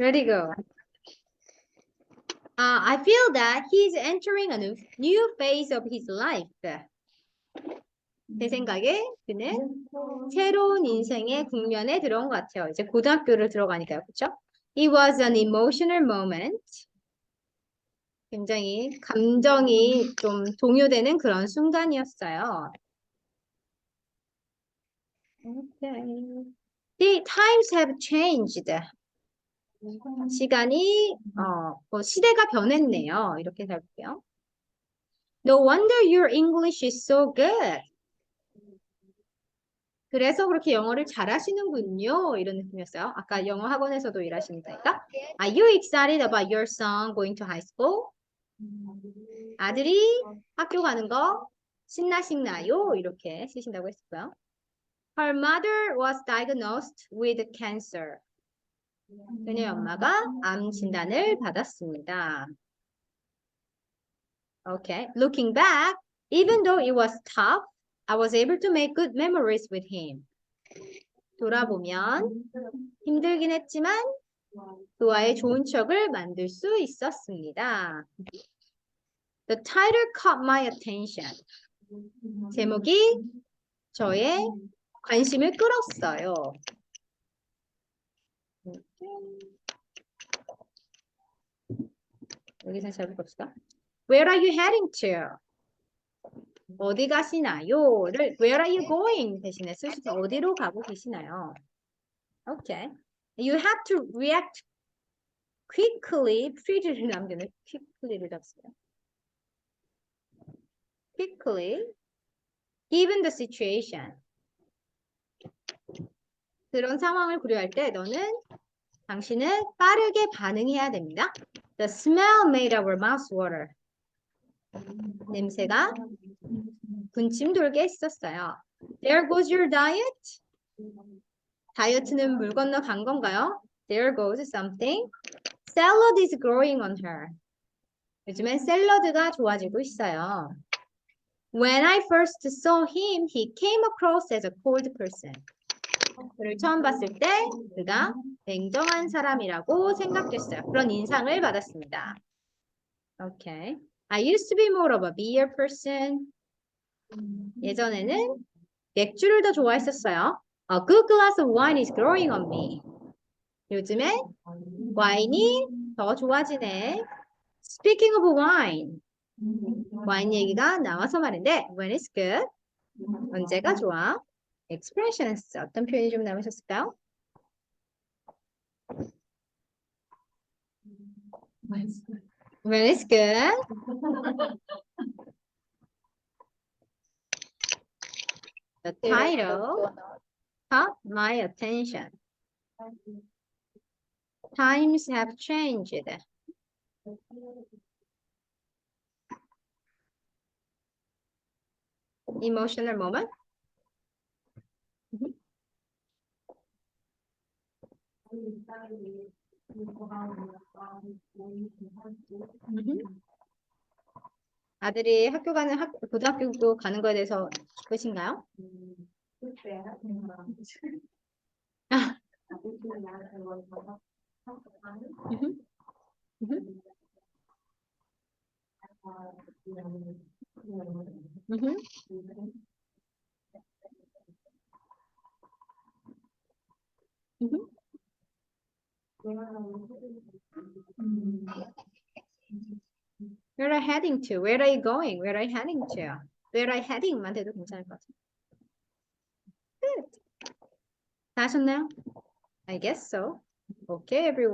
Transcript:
Ready go. Uh, I feel that he's entering a new, new phase of his life. 제 생각에 그는 새로운 인생의 국면에 들어온 것 같아요. 이제 고등학교를 들어가니까요. 그렇죠? It was an emotional moment. 굉장히 감정이 좀 동요되는 그런 순간이었어요. Okay. The times have changed. 시간이 어, 뭐 시대가 변했네요. 이렇게 살게요. No wonder your English is so good. 그래서 그렇게 영어를 잘하시는군요. 이런 느낌이었어요. 아까 영어 학원에서도 일하시니까. Are you excited about your son going to high school? 아들이 학교 가는 거 신나신나요? 이렇게 쓰신다고 했고요. Her mother was diagnosed with cancer. 그녀의 엄마가 암 진단을 받았습니다. Okay, looking back, even though it was tough, I was able to make good memories with him. 돌아보면 힘들긴 했지만 그와의 좋은 추억을 만들 수 있었습니다. The title caught my attention. 제목이 저의 관심을 끌었어요. 여기서 잘 봅시다. Where are you heading to? 어디 가시나요?를 Where are you going? 대신에 쓰셔서 어디로 가고 계시나요? Okay. You have to react quickly. pre를 남기는 quickly를 잡습니다. quickly. Given the situation. 그런 상황을 고려할 때 너는 당신은 빠르게 반응해야 됩니다. The smell made our mouths water. 냄새가 군침 돌게 했었어요. There goes your diet. 다이어트는 물 건너 간 건가요? There goes something. Salad is growing on her. 요즘엔 샐러드가 좋아지고 있어요. When I first saw him, he came across as a cold person. 그를 처음 봤을 때 그가 냉정한 사람이라고 생각됐어요. 그런 인상을 받았습니다. Okay. I used to be more of a beer person. 예전에는 맥주를 더 좋아했었어요. A good glass of wine is growing on me. 요즘에 와인이 더 좋아지네. Speaking of wine. 와인 얘기가 나와서 말인데 when it's good. 언제가 좋아? expressions 어떤 표현이 좀 남으셨을까요? When it's good. The title caught my attention. Times have changed. Emotional moment. 아들이 학교 가는 학, 고등학교 가는 거에 대해서 기쁘신가요? Where are you heading to? Where are you going? Where are you heading to? Where are you heading만 돼도 괜찮을 것 같아요. Good. 다 하셨나요? I guess so. Okay, everyone.